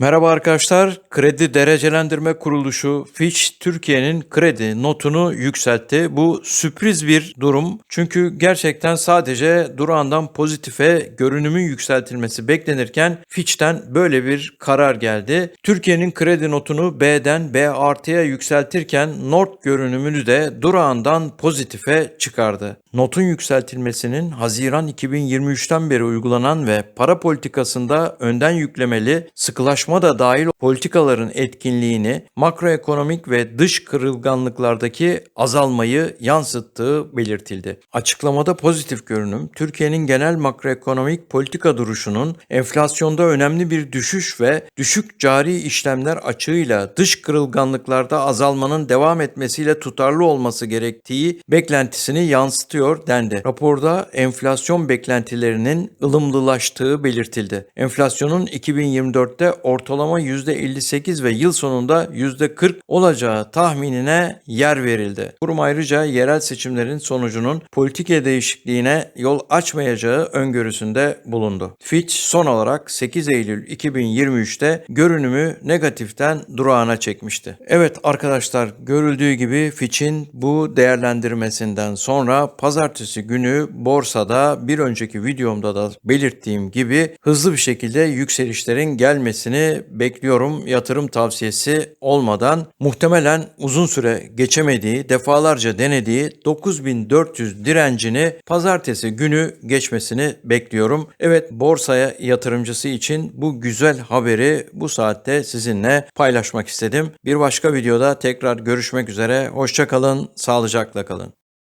Merhaba arkadaşlar. Kredi Derecelendirme Kuruluşu Fitch Türkiye'nin kredi notunu yükseltti. Bu sürpriz bir durum. Çünkü gerçekten sadece durağından pozitife görünümün yükseltilmesi beklenirken Fitch'ten böyle bir karar geldi. Türkiye'nin kredi notunu B'den B artıya yükseltirken Nord görünümünü de durağından pozitife çıkardı. Notun yükseltilmesinin Haziran 2023'ten beri uygulanan ve para politikasında önden yüklemeli, sıkılaşma da dahil politikaların etkinliğini, makroekonomik ve dış kırılganlıklardaki azalmayı yansıttığı belirtildi. Açıklamada pozitif görünüm, Türkiye'nin genel makroekonomik politika duruşunun enflasyonda önemli bir düşüş ve düşük cari işlemler açığıyla dış kırılganlıklarda azalmanın devam etmesiyle tutarlı olması gerektiği beklentisini yansıtıyor dendi. Raporda enflasyon beklentilerinin ılımlılaştığı belirtildi. Enflasyonun 2024'te ortalama %58 ve yıl sonunda %40 olacağı tahminine yer verildi. Kurum ayrıca yerel seçimlerin sonucunun politika değişikliğine yol açmayacağı öngörüsünde bulundu. Fitch son olarak 8 Eylül 2023'te görünümü negatiften durağına çekmişti. Evet arkadaşlar görüldüğü gibi Fitch'in bu değerlendirmesinden sonra pazartesi günü borsada bir önceki videomda da belirttiğim gibi hızlı bir şekilde yükselişlerin bekliyorum yatırım tavsiyesi olmadan muhtemelen uzun süre geçemediği defalarca denediği 9400 direncini pazartesi günü geçmesini bekliyorum. Evet borsaya yatırımcısı için bu güzel haberi bu saatte sizinle paylaşmak istedim. Bir başka videoda tekrar görüşmek üzere. Hoşçakalın, sağlıcakla kalın.